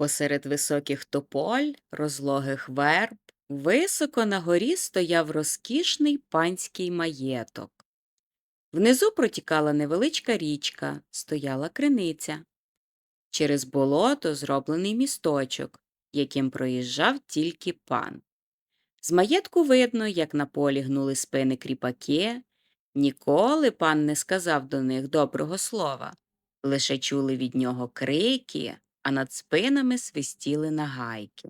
Посеред високих тополь, розлогих верб, високо на горі стояв розкішний панський маєток. Внизу протікала невеличка річка, стояла криниця. Через болото зроблений місточок, яким проїжджав тільки пан. З маєтку видно, як на полі гнули спини кріпаки. Ніколи пан не сказав до них доброго слова, лише чули від нього крики, а над спинами свистіли нагайки.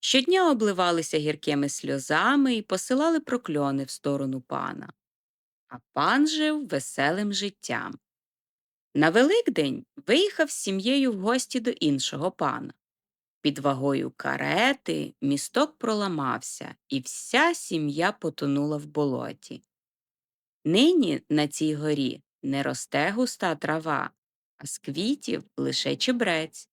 Щодня обливалися гіркими сльозами і посилали прокльони в сторону пана. А пан жив веселим життям. На Великдень виїхав з сім'єю в гості до іншого пана. Під вагою карети місток проламався, і вся сім'я потонула в болоті. Нині на цій горі не росте густа трава, а з квітів лише чебрець.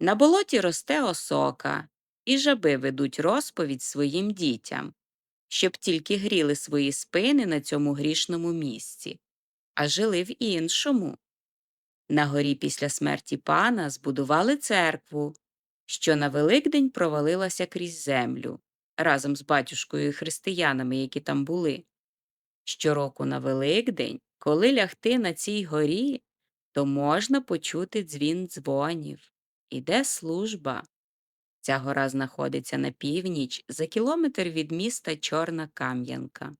На болоті росте осока, і жаби ведуть розповідь своїм дітям, щоб тільки гріли свої спини на цьому грішному місці, а жили в іншому. На горі після смерті пана збудували церкву, що на Великдень провалилася крізь землю разом з батюшкою і християнами, які там були. Щороку на Великдень, коли лягти на цій горі, то можна почути дзвін дзвонів. Іде служба. Ця гора знаходиться на північ за кілометр від міста Чорна Кам'янка.